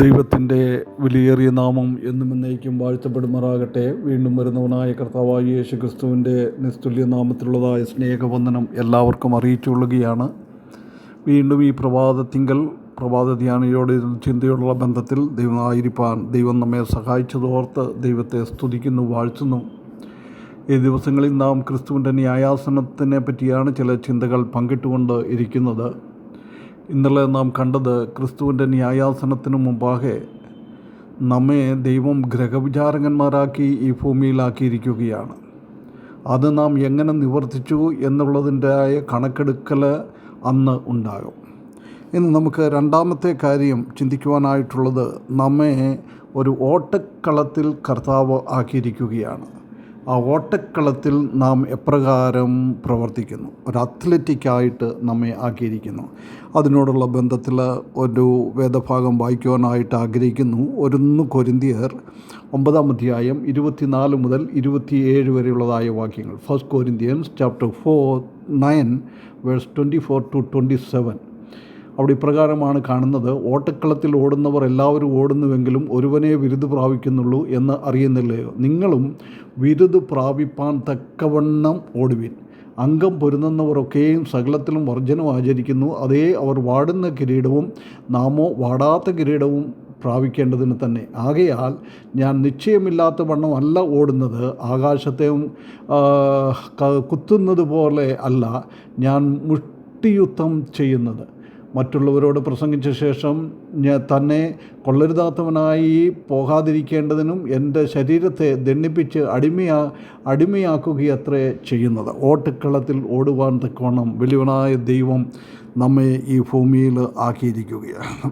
ദൈവത്തിന്റെ വിലയേറിയ നാമം എന്നും എന്നേക്കും വാഴ്ത്തപ്പെടുമാറാകട്ടെ. വീണ്ടും വരുന്നവനായ കർത്താവായ യേശു ക്രിസ്തുവിന്റെ നിസ്തുല്യ നാമത്തിലുള്ളതായ സ്നേഹവന്ദനം എല്ലാവർക്കും അറിയിച്ചുകൊള്ളുകയാണ്. വീണ്ടും ഈ പ്രഭാതത്തിങ്കൽ പ്രഭാത ധ്യാനയോടെ ചിന്തയോടുള്ള ബന്ധത്തിൽ ദൈവമായിരിക്കാൻ ദൈവം നമ്മെ സഹായിച്ചതോർത്ത് ദൈവത്തെ സ്തുതിക്കുന്നു വാഴ്ത്തുന്നു. ഈ ദിവസങ്ങളിൽ നാം ക്രിസ്തുവിന്റെ ന്യായാസനത്തിനെ പറ്റിയാണ് ചില ചിന്തകൾ പങ്കിട്ടുകൊണ്ട് ഇരിക്കുന്നത്. ഇന്നലെ നാം കണ്ടത് ക്രിസ്തുവിന്റെ ന്യായാസനത്തിനു മുമ്പാകെ നമ്മെ ദൈവം ഗ്രഹവിചാരകന്മാരാക്കി ഈ ഭൂമിയിലാക്കിയിരിക്കുകയാണ്. അത് നാം എങ്ങനെ നിവർത്തിച്ചു എന്നുള്ളതിന്റെ കണക്കെടുക്കൽ അന്ന് ഉണ്ടാകും. ഇന്ന് നമുക്ക് രണ്ടാമത്തെ കാര്യം ചിന്തിക്കുവാനായിട്ടുള്ളത് നമ്മെ ഒരു ഓട്ടക്കളത്തിൽ കർത്താവ് ആക്കിയിരിക്കുകയാണ്. ആ ഓട്ടക്കളത്തിൽ നാം എപ്രകാരം പ്രവർത്തിക്കുന്നു? ഒരു അത്ലറ്റിക്കായിട്ട് നമ്മെ ആക്കിയിരിക്കുന്നു. അതിനോടുള്ള ബന്ധത്തിൽ ഒരു വേദഭാഗം വായിക്കുവാനായിട്ട് ആഗ്രഹിക്കുന്നു. ഒരുന്ന് കൊരിന്തിയർ ഒമ്പതാം അധ്യായം ഇരുപത്തിനാല് മുതൽ ഇരുപത്തിയേഴ് വരെയുള്ളതായ വാക്യങ്ങൾ. First Corinthians chapter four nine verse twenty four to twenty seven അവിടെ ഇപ്രകാരമാണ് കാണുന്നത്. ഓട്ടക്കളത്തിൽ ഓടുന്നവർ എല്ലാവരും ഓടുന്നുവെങ്കിലും ഒരുവനെ വിരുദ് പ്രാപിക്കുന്നുള്ളൂ എന്ന് അറിയുന്നില്ലയോ നിങ്ങളും വിരുദ് പ്രാപിപ്പാൻ തക്കവണ്ണം ഓടുവിൻ. അംഗം പൊരുന്നവരൊക്കെയും സകലത്തിലും വർജനം ആചരിക്കുന്നു. അതേ അവർ വാടുന്ന കിരീടവും നാമോ വാടാത്ത കിരീടവും പ്രാപിക്കേണ്ടതിന് തന്നെ. ആകയാൽ ഞാൻ നിശ്ചയമില്ലാത്ത വണ്ണം അല്ല ഓടുന്നത്. ആകാശത്തെയും കുത്തുന്നത് പോലെ അല്ല ഞാൻ മുഷ്ടിയുദ്ധം ചെയ്യുന്നത്. മറ്റുള്ളവരോട് പ്രസംഗിച്ച ശേഷം ഞാൻ തന്നെ കൊള്ളരുതാത്തവനായി പോകാതിരിക്കേണ്ടതിനും എന്റെ ശരീരത്തെ ദണ്ണിപ്പിച്ച് അടിമയാ അടിമയാക്കുകയത്രേ ചെയ്യുന്നത്. ഓട്ടക്കളത്തിൽ ഓടുവാൻ തക്കവണ്ണം വലിയവനായ ദൈവം നമ്മെ ഈ ഭൂമിയിൽ ആക്കിയിരിക്കുകയാണ്.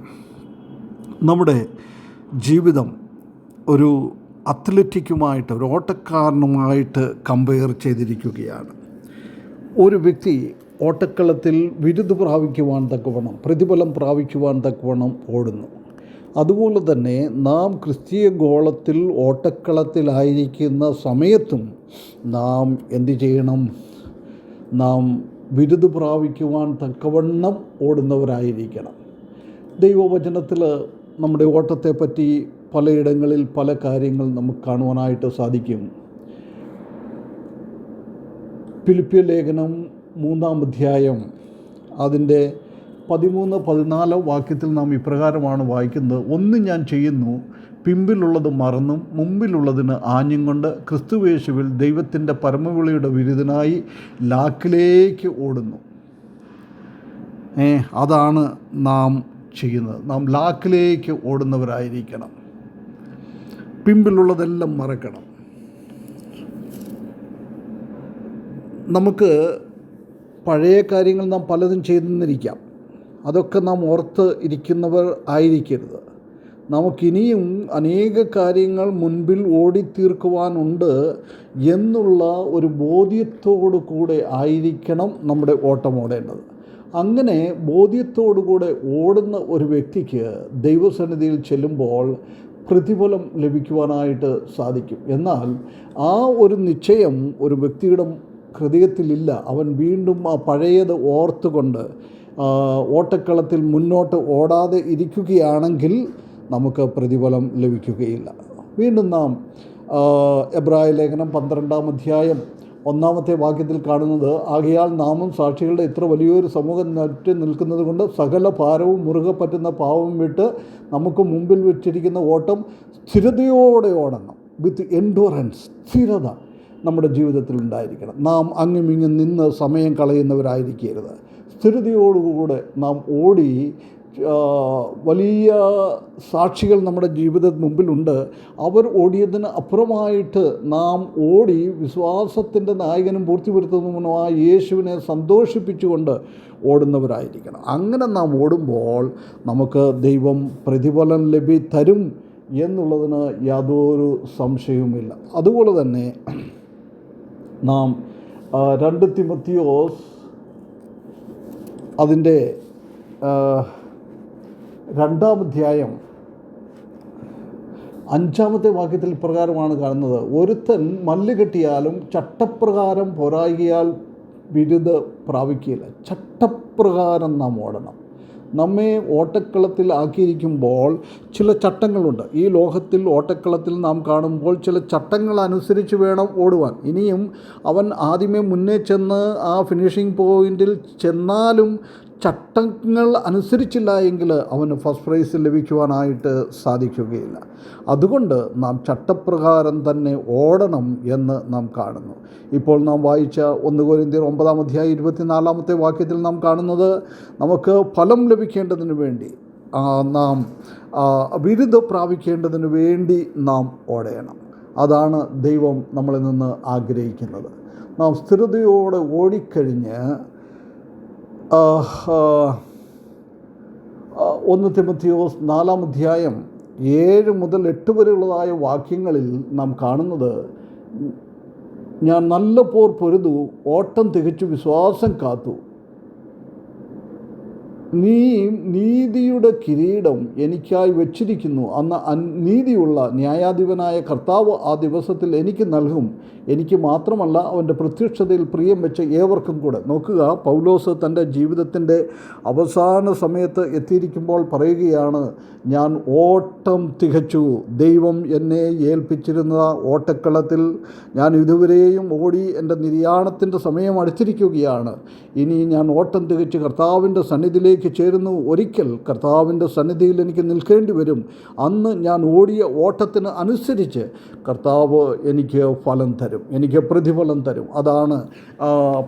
നമ്മുടെ ജീവിതം ഒരു അത്ലറ്റിക്കുമായിട്ട് ഒരു ഓട്ടക്കാരനുമായിട്ട് കമ്പയർ ചെയ്തിരിക്കുകയാണ്. ഒരു വ്യക്തി ഓട്ടക്കളത്തിൽ വിരുദ് പ്രാപിക്കുവാൻ തക്കവണ്ണം പ്രതിഫലം പ്രാപിക്കുവാൻ തക്കവണ്ണം ഓടുന്നു. അതുപോലെ തന്നെ നാം ക്രിസ്തീയ ഗോളത്തിൽ ഓട്ടക്കളത്തിലായിരിക്കുന്ന സമയത്തും നാം എന്തു ചെയ്യണം? നാം വിരുദ് പ്രാപിക്കുവാൻ തക്കവണ്ണം ഓടുന്നവരായിരിക്കണം. ദൈവവചനത്തിൽ നമ്മുടെ ഓട്ടത്തെപ്പറ്റി പലയിടങ്ങളിൽ പല കാര്യങ്ങൾ നമുക്ക് കാണുവാനായിട്ട് സാധിക്കും. ഫിലിപ്പിയ ലേഖനം മൂന്നാം അധ്യായം അതിന്റെ പതിമൂന്ന് പതിനാലോ വാക്യത്തിൽ നാം ഇപ്രകാരമാണ് വായിക്കുന്നത്. ഒന്ന് ഞാൻ ചെയ്യുന്നു പിമ്പിലുള്ളത് മറന്നും മുമ്പിലുള്ളതിന് ആഞ്ഞും കൊണ്ട് ക്രിസ്തുവേശുവിൽ ദൈവത്തിന്റെ പരമവിളിയുടെ വിരുദ്ധനായി ലാക്കിലേക്ക് ഓടുന്നു. ഏ അതാണ് നാം ചെയ്യുന്നത്. നാം ലാക്കിലേക്ക് ഓടുന്നവരായിരിക്കണം. പിമ്പിലുള്ളതെല്ലാം മറക്കണം. നമുക്ക് പഴയ കാര്യങ്ങൾ നാം പലതും ചെയ്തെന്നിരിക്കാം അതൊക്കെ നാം ഓർത്ത് ഇരിക്കുന്നവർ ആയിരിക്കരുത്. നമുക്കിനിയും അനേക കാര്യങ്ങൾ മുൻപിൽ ഓടിത്തീർക്കുവാനുണ്ട് എന്നുള്ള ഒരു ബോധ്യത്തോടു കൂടെ ആയിരിക്കണം നമ്മുടെ ഓട്ടം ഓടേണ്ടത്. അങ്ങനെ ബോധ്യത്തോടു കൂടെ ഓടുന്ന ഒരു വ്യക്തിക്ക് ദൈവസന്നിധിയിൽ ചെല്ലുമ്പോൾ പ്രതിഫലം ലഭിക്കുവാനായിട്ട് സാധിക്കും. എന്നാൽ ആ ഒരു നിശ്ചയം ഒരു വ്യക്തിയുടെ ഹൃദയത്തിലില്ല. അവൻ വീണ്ടും ആ പഴയത് ഓർത്തുകൊണ്ട് ഓട്ടക്കളത്തിൽ മുന്നോട്ട് ഓടാതെ ഇരിക്കുകയാണെങ്കിൽ നമുക്ക് പ്രതിഫലം ലഭിക്കുകയില്ല. വീണ്ടും നാം എബ്രായ ലേഖനം പന്ത്രണ്ടാം അധ്യായം ഒന്നാമത്തെ വാക്യത്തിൽ കാണുന്നത് ആകയാൽ നാമും സാക്ഷികളുടെ ഇത്ര വലിയൊരു സമൂഹം നറ്റ് നിൽക്കുന്നത് കൊണ്ട് സകല ഭാരവും മുറുകെ പറ്റുന്ന പാവം വിട്ട് നമുക്ക് മുമ്പിൽ വെച്ചിരിക്കുന്ന ഓട്ടം സ്ഥിരതയോടെ ഓടണം. വിത്ത് എൻഡുറൻസ് സ്ഥിരത. നമ്മുടെ ജീവിതത്തിൽ ഉണ്ടായിരിക്കണം. നാം അങ്ങും നിന്ന് സമയം കളയുന്നവരായിരിക്കരുത്. സ്ഥിരതയോടുകൂടെ നാം ഓടി വലിയ സാക്ഷികൾ നമ്മുടെ ജീവിത മുമ്പിലുണ്ട് അവർ ഓടിയതിന് അപ്പുറമായിട്ട് നാം ഓടി വിശ്വാസത്തിന്റെ നായകനും പൂർത്തിവരുത്തുന്നതുമായ യേശുവിനെ സന്തോഷിപ്പിച്ചുകൊണ്ട് ഓടുന്നവരായിരിക്കണം. അങ്ങനെ നാം ഓടുമ്പോൾ നമുക്ക് ദൈവം പ്രതിഫലം ലഭി തരും എന്നുള്ളതിന് യാതൊരു സംശയവുമില്ല. അതുപോലെ തന്നെ നാം രണ്ട് തിമത്തിയോസ് അതിന്റെ രണ്ടാം അധ്യായം അഞ്ചാമത്തെ വാക്യത്തിൽ പ്രകാരമാണ് കാണുന്നത്. ഒരുത്തൻ മല്ല് കെട്ടിയാലും ചട്ടപ്രകാരം പോരായികയാൽ ബിരുദ പ്രാപിക്കുകയില്ല. ചട്ടപ്രകാരം നാം ഓടണം. നമ്മെ ഓട്ടക്കളത്തിൽ ആക്കിയിരിക്കുമ്പോൾ ചില ചട്ടങ്ങളുണ്ട്. ഈ ലോകത്തിൽ ഓട്ടക്കളത്തിൽ നാം കാണുമ്പോൾ ചില ചട്ടങ്ങൾ അനുസരിച്ച് വേണം ഓടുവാൻ. ഇനിയും അവൻ ആദ്യമേ മുന്നേ ചെന്ന് ആ ഫിനിഷിംഗ് പോയിന്റിൽ ചെന്നാലും ചട്ടങ്ങൾ അനുസരിച്ചില്ല എങ്കിൽ അവന് ഫസ്റ്റ് പ്രൈസ് ലഭിക്കുവാനായിട്ട് സാധിക്കുകയില്ല. അതുകൊണ്ട് നാം ചട്ടപ്രകാരം തന്നെ ഓടണം എന്ന് നാം കാണുന്നു. ഇപ്പോൾ നാം വായിച്ച ഒന്ന് കോരിന്ത്യർ ഒമ്പതാം അധ്യായം ഇരുപത്തിനാലാമത്തെ വാക്യത്തിൽ നാം കാണുന്നത് നമുക്ക് ഫലം ലഭിക്കേണ്ടതിന് വേണ്ടി നാം ബിരുദ പ്രാപിക്കേണ്ടതിന് വേണ്ടി നാം ഓടയണം അതാണ് ദൈവം നമ്മളിൽ നിന്ന് ആഗ്രഹിക്കുന്നത്. നാം സ്ഥിരതയോടെ ഓടിക്കഴിഞ്ഞ് ഒന്ന് തിമത്തിയോസ് നാലാം അധ്യായം ഏഴ് മുതൽ എട്ട് വരെയുള്ളതായ വാക്യങ്ങളിൽ നാം കാണുന്നത് ഞാൻ നല്ല പോർ പൊരുതു ഓട്ടം തികച്ചു വിശ്വാസം കാത്തു. നീ നീതിയുടെ കിരീടം എനിക്കായി വച്ചിരിക്കുന്നു. അന്ന് നീതിയുള്ള ന്യായാധിപനായ കർത്താവ് ആ ദിവസത്തിൽ എനിക്ക് നൽകും. എനിക്ക് മാത്രമല്ല അവന്റെ പ്രത്യക്ഷതയിൽ പ്രിയം വെച്ച ഏവർക്കും കൂടെ. നോക്കുക പൗലോസ് തന്റെ ജീവിതത്തിന്റെ അവസാന സമയത്ത് എത്തിയിരിക്കുമ്പോൾ പറയുകയാണ് ഞാൻ ഓട്ടം തികച്ചു. ദൈവം എന്നെ ഏൽപ്പിച്ചിരുന്ന ഓട്ടക്കളത്തിൽ ഞാൻ ഇതുവരെയും ഓടി എന്റെ നിര്യാണത്തിന്റെ സമയം അടുത്തിരിക്കുകയാണ് ഇനി ഞാൻ ഓട്ടം തികച്ച് കർത്താവിന്റെ സന്നിധിയിലേക്ക് ചേരുന്നു. ഒരിക്കൽ കർത്താവിന്റെ സന്നിധിയിൽ എനിക്ക് നിൽക്കേണ്ടി വരും. അന്ന് ഞാൻ ഓടിയ ഓട്ടത്തിന് അനുസരിച്ച് കർത്താവ് എനിക്ക് ഫലം തരും. എനിക്ക് പ്രതിഫലം തരും. അതാണ്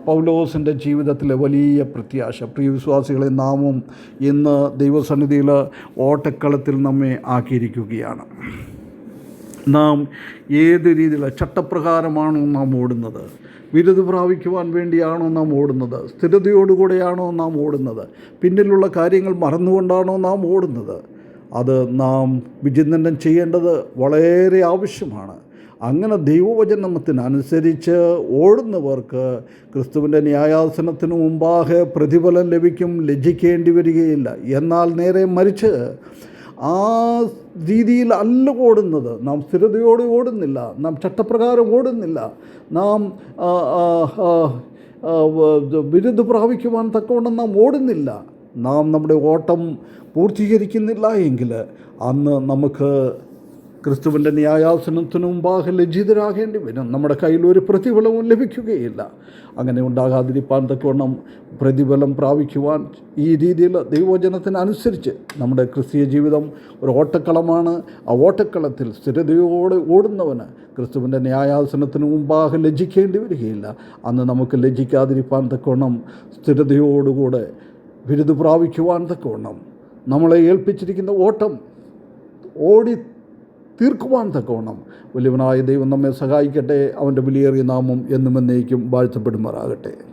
പൗലോസിന്റെ ജീവിതത്തിലെ വലിയ പ്രത്യാശ. പ്രിയ വിശ്വാസികളെ നാമും ഇന്ന് ദൈവസന്നിധിയിൽ ഓട്ടക്കളത്തിൽ നമ്മെ ആക്കിയിരിക്കുകയാണ്. നാം ഏത് രീതിയിലാണ് ചട്ടപ്രകാരമാണോ നാം ഓടുന്നത്? ബിരുദ് പ്രാപിക്കുവാൻ വേണ്ടിയാണോ നാം ഓടുന്നത്? സ്ഥിരതയോടുകൂടെയാണോ നാം ഓടുന്നത്? പിന്നിലുള്ള കാര്യങ്ങൾ മറന്നുകൊണ്ടാണോ നാം ഓടുന്നത്? അത് നാം വിചിന്തനം ചെയ്യേണ്ടത് വളരെ ആവശ്യമാണ്. അങ്ങനെ ദൈവവചനത്തിനനുസരിച്ച് ഓടുന്നവർക്ക് ക്രിസ്തുവിന്റെ ന്യായാസനത്തിന് മുമ്പാകെ പ്രതിഫലം ലഭിക്കും ലജ്ജിക്കേണ്ടി വരികയില്ല. എന്നാൽ നേരെ മറിച്ച് ആ രീതിയിൽ അല്ല ഓടുന്നത്. നാം സ്ഥിരതയോടെ ഓടുന്നില്ല. നാം ചട്ടപ്രകാരം ഓടുന്നില്ല. നാം വ- പ്രാപിക്കുവാൻ തക്കവണ്ണം നാം ഓടുന്നില്ല. നാം നമ്മുടെ ഓട്ടം പൂർത്തീകരിക്കുന്നില്ല എങ്കിൽ അന്ന് നമുക്ക് ക്രിസ്തുവിന്റെ ന്യായാസനത്തിനു മുമ്പാകെ ലജ്ജിതരാകേണ്ടി വരും. നമ്മുടെ കയ്യിൽ ഒരു പ്രതിഫലവും ലഭിക്കുകയില്ല. അങ്ങനെ ഉണ്ടാകാതിരിപ്പാൻ തക്കവണ്ണം പ്രതിഫലം പ്രാപിക്കുവാൻ ഈ രീതിയിൽ ദൈവചനത്തിനനുസരിച്ച് നമ്മുടെ ക്രിസ്തീയ ജീവിതം ഒരു ഓട്ടക്കളമാണ്. ആ ഓട്ടക്കളത്തിൽ സ്ഥിരതയോടെ ഓടുന്നവന് ക്രിസ്തുവിന്റെ ന്യായാസനത്തിന് മുമ്പാകെ ലജ്ജിക്കേണ്ടി വരികയില്ല. അന്ന് നമുക്ക് ലജ്ജിക്കാതിരിപ്പാൻ തക്കവണ്ണം സ്ഥിരതയോടുകൂടെ ബിരുദ് പ്രാപിക്കുവാൻ തക്കവണ്ണം നമ്മളെ ഏൽപ്പിച്ചിരിക്കുന്ന ഓട്ടം ഓടി തീർക്കുവാൻ തക്കവണ്ണം. വലിയവനായ ദൈവം നമ്മെ സഹായിക്കട്ടെ. അവന്റെ വിലയേറിയ നാമം എന്നും എന്നേക്കും വാഴ്ത്തപ്പെടുമാറാകട്ടെ.